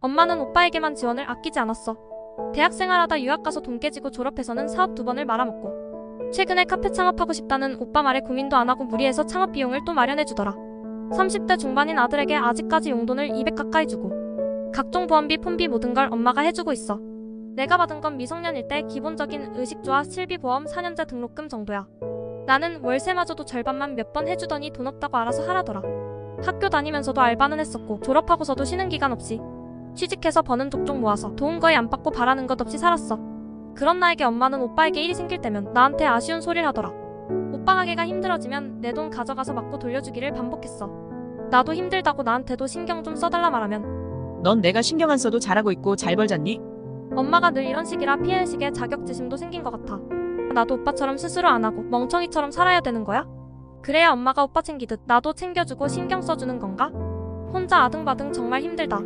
엄마는 오빠에게만 지원을 아끼지 않았어. 대학 생활하다 유학 가서 돈 깨지고 졸업해서는 사업 두 번을 말아먹고 최근에 카페 창업하고 싶다는 오빠 말에 고민도 안 하고 무리해서 창업 비용을 또 마련해주더라. 30대 중반인 아들에게 아직까지 용돈을 200 가까이 주고 각종 보험비, 폰비 모든 걸 엄마가 해주고 있어. 내가 받은 건 미성년일 때 기본적인 의식주와 실비보험 4년제 등록금 정도야. 나는 월세마저도 절반만 몇 번 해주더니 돈 없다고 알아서 하라더라. 학교 다니면서도 알바는 했었고 졸업하고서도 쉬는 기간 없이 취직해서 버는 족족 모아서 도움 거의 안 받고 바라는 것 없이 살았어. 그런 나에게 엄마는 오빠에게 일이 생길 때면 나한테 아쉬운 소리를 하더라. 오빠 가게가 힘들어지면 내 돈 가져가서 맞고 돌려주기를 반복했어. 나도 힘들다고 나한테도 신경 좀 써달라 말하면 넌 내가 신경 안 써도 잘하고 있고 잘 벌잖니? 엄마가 늘 이런 식이라 피해의식에 자격지심도 생긴 것 같아. 나도 오빠처럼 스스로 안 하고 멍청이처럼 살아야 되는 거야? 그래야 엄마가 오빠 챙기듯 나도 챙겨주고 신경 써주는 건가? 혼자 아등바등 정말 힘들다.